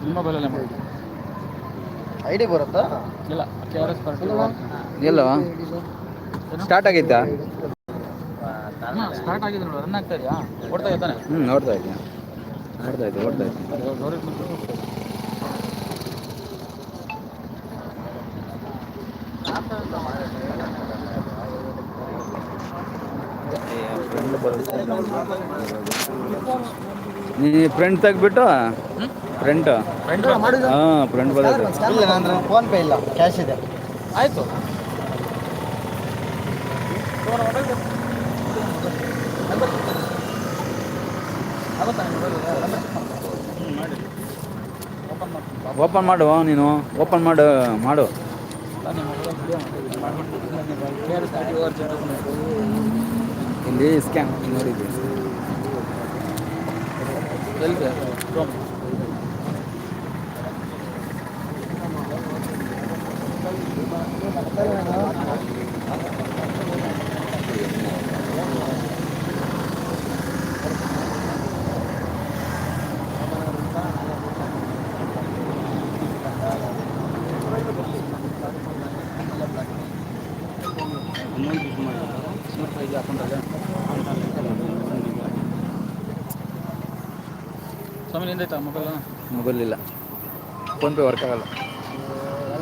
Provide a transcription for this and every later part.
ನಿಮ್ಮ ಮೊಬೈಲಲ್ಲೇ ಮಾಡಿ ಐ ಡಿ ಬರುತ್ತಾ ಇಲ್ಲ ಕೆ ಆರ್ ಎಸ್ ಪಾರ್ಟಿ ಎಲ್ಲೋ ಸ್ಟಾರ್ಟ್ ಆಗಿತ್ತಾ ಸ್ಟಾರ್ಟ್ ಆಗಿದೆ ನೋಡಿ ರನ್ ಆಗ್ತಾ ಇದೆಯಾ ಓಡ್ತಾ ಇದ್ದಾನೆ ಹ್ಞೂ ನೋಡ್ತಾ ಇದ್ದೀನಿ ನೋಡ್ತಾ ಇದ್ದೀನಿ ನೋಡ್ತಾ ಇದ್ದೀನಿ ಗೌರವ್ ಬಂದು ನೀ ಫ್ರೆಂಡ್ ತೆಗ್ಬಿಟ್ಟು ಫ್ರೆಂಟ್ ಫ್ರೆಂಡ್ ಹಾಂ ಫ್ರೆಂಡ್ ಬರ್ತೈತೆ ಇಲ್ಲ ಅಂದ್ರೆ ಫೋನ್ ಪೇ ಇಲ್ಲ. ಕ್ಯಾಶ್ ಇದೆ. ಆಯಿತು. ಓಪನ್ ಮಾಡು ನೀನು. ಓಪನ್ ಮಾಡು ಮಾಡು. ಇಲ್ಲಿ ಸ್ಕ್ಯಾನ್ తెలుసా Hãy subscribe cho kênh Ghiền ಸ್ವಾಮಿ ನಿಂದೈತಾ ಮೊಬೈಲ್? ಮೊಬೈಲ್ ಇಲ್ಲ. ಫೋನ್ಪೇ ವರ್ಕ್ ಆಗಲ್ಲ.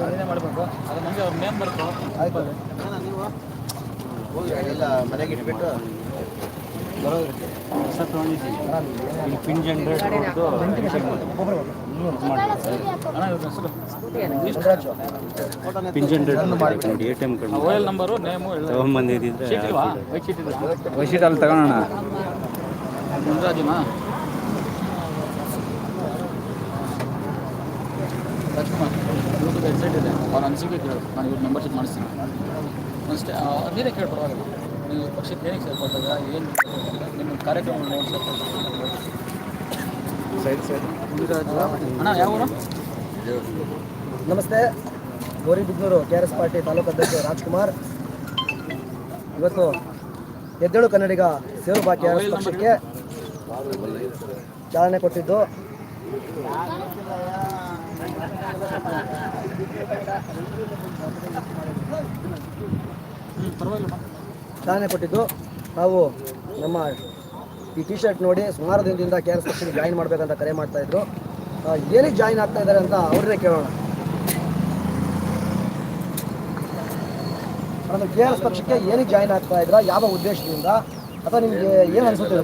ಅದನ್ನೇ ಮಾಡಬೇಕು? ಅದು ಅವ್ರ ನೇಮ್ ಎಲ್ಲ ಮನೆಗೆ ಇಟ್ಬಿಟ್ಟು ಇವ್ರ ಹೆಸರು? ಪಿನ್ ಜನರೇಟ್ ನೋಡಿ A T M card. Mobile number name ಎಲ್ಲ. ತಗೋಣ ವೈಶೀಟ್ ಅಲ್ಲಿ ತಗೋಣ ಮುಂಜಾಜಿಮಾ ರಾಜ್ಕುಮಾರ್ ಯೂಟ್ಯೂಬ್ ವೆಬ್ಸೈಟ್ ಇದೆ. ಅವ್ರ ಅನಿಸಿಕೆ ಕೇಳು ನಾನು ಇವ್ರ ಮೆಂಬರ್ಶಿಪ್ ಮಾಡಿಸ್ತೀನಿ. ಅಷ್ಟೇ. ನೀವೇ ಕೇಳಿ ಪರವಾಗಿಲ್ಲ. ನೀವು ಪಕ್ಷಕ್ಕೆ ಏನಕ್ಕೆ ಸೇರ್ಕೊಳ್ತದ ಏನು ನಿಮ್ಮ ಕಾರ್ಯಕ್ರಮ ನೋಡಿ ಸೇರ್ಕೊಳ್ತಾರೆ ಸೈಡ್ ಸೈಡ್ ಅಣ್ಣ ಯಾವ ನಮಸ್ತೆ. Gauribidanur K R S party taluk ಅಧ್ಯಕ್ಷ ರಾಜ್ಕುಮಾರ್. ಇವತ್ತು ಎದ್ದೇಳು ಕನ್ನಡಿಗ ಸೇರು ಬಾಕಿ ಪಕ್ಷಕ್ಕೆ ಚಾಲನೆ ಕೊಟ್ಟಿದ್ದು. ಚಾಲನೆ ಕೊಟ್ಟಿದ್ದು ನಾವು ನಮ್ಮ ಈ ಟಿ ಶರ್ಟ್ ನೋಡಿ ಸುಮಾರು ದಿನದಿಂದ ಕೆ ಆರ್ ಎಸ್ ಪಕ್ಷಕ್ಕೆ ಜಾಯಿನ್ ಮಾಡಬೇಕಂತ ಕರೆ ಮಾಡ್ತಾ ಇದ್ರು. ಏನಕ್ಕೆ ಜಾಯಿನ್ ಆಗ್ತಾ ಇದ್ದಾರೆ ಅಂತ ಅವ್ರನ್ನೇ ಕೇಳೋಣ. ಮೇಡಮ್ ಕೆ ಆರ್ ಎಸ್ ಪಕ್ಷಕ್ಕೆ ಏನಕ್ಕೆ ಜಾಯಿನ್ ಆಗ್ತಾ ಇದ್ರ, ಯಾವ ಉದ್ದೇಶದಿಂದ, ಅಥವಾ ನಿಮಗೆ ಏನು ಅನಿಸುತ್ತೆ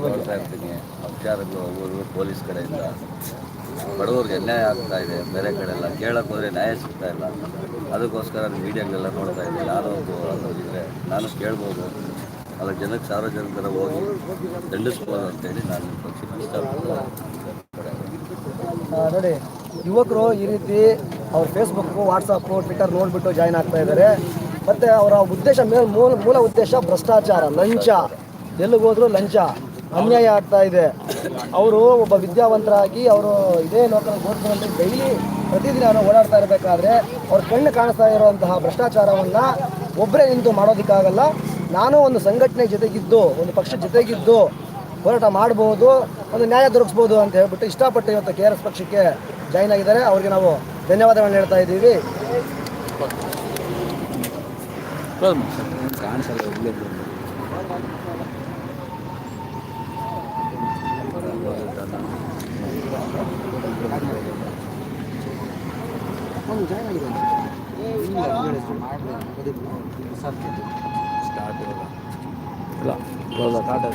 ಪೊಲೀಸ್ ಕಡೆಯಿಂದ. ಬಡವರಿಗೆ ಅನ್ಯಾಯ ಆಗ್ತಾ ಇದೆ ಬೇರೆ ಕಡೆ ಎಲ್ಲ ಕೇಳಕ್ಕೆ ಹೋದರೆ ನ್ಯಾಯ ಸಿಗ್ತಾ ಇಲ್ಲ. ಅದಕ್ಕೋಸ್ಕರ ಮೀಡಿಯಾಗಳೆಲ್ಲ ನೋಡ್ತಾ ಇದ್ದೀನಿ. ನಾನು ಒಬ್ಬ ನಾನು ಕೇಳ್ಬೋದು. ಅಲ್ಲ ಜನಕ್ಕೆ ಸಾರ್ವಜನಿಕರ ಹೋಗಿ ದಂಡಿಸ್ಬೋದು ಅಂತೇಳಿ ನಾನು ನೋಡಿ, ಯುವಕರು ಈ ರೀತಿ ಅವ್ರ ಫೇಸ್ಬುಕ್ಕು ವಾಟ್ಸಪ್ಪು ಟ್ವಿಟರ್ ನೋಡಿಬಿಟ್ಟು ಜಾಯ್ನ್ ಆಗ್ತಾ ಇದ್ದಾರೆ. ಮತ್ತು ಅವರ ಉದ್ದೇಶ ಮೇಲೆ, ಮೂಲ ಮೂಲ ಉದ್ದೇಶ ಭ್ರಷ್ಟಾಚಾರ, ಲಂಚ. ಎಲ್ಲಿಗೋದ್ರೂ ಲಂಚ. ಅನ್ಯಾಯ ಆಗ್ತಾ ಇದೆ. ಅವರು ಒಬ್ಬ ವಿದ್ಯಾವಂತರಾಗಿ ಅವರು ಇದೇ ನೌಕರ ಗೋಸ್ಕರಲ್ಲಿ ಡೈಲಿ ಪ್ರತಿದಿನ ಓಡಾಡ್ತಾ ಇರಬೇಕಾದ್ರೆ ಅವ್ರ ಕಣ್ಣು ಕಾಣಿಸ್ತಾ ಇರುವಂತಹ ಭ್ರಷ್ಟಾಚಾರವನ್ನು ಒಬ್ಬರೇ ನಿಂತು ಮಾಡೋದಕ್ಕಾಗಲ್ಲ. ನಾನು ಒಂದು ಸಂಘಟನೆ ಜೊತೆಗಿದ್ದು, ಒಂದು ಪಕ್ಷ ಜೊತೆಗಿದ್ದು ಹೋರಾಟ ಮಾಡ್ಬೋದು, ಒಂದು ನ್ಯಾಯ ದೊರಕಿಸ್ಬೋದು ಅಂತ ಹೇಳ್ಬಿಟ್ಟು ಇಷ್ಟಪಟ್ಟು ಇವತ್ತು ಕೆ ಆರ್ ಎಸ್ ಪಕ್ಷಕ್ಕೆ ಜಾಯ್ನ್ ಆಗಿದ್ದಾರೆ. ಅವ್ರಿಗೆ ನಾವು ಧನ್ಯವಾದಗಳನ್ನು ಹೇಳ್ತಾ ಇದ್ದೀವಿ. ಕ್ಲೋಸ್ ಮಾಡಿ ಕಾಣಿಸಲ್ಲ ಇಲ್ಲೇ ಸ್ಟಾರ್ಟ್ ಇಲ್ಲ ಕ್ಲೋಸ್ ಸ್ಟಾರ್ಟ್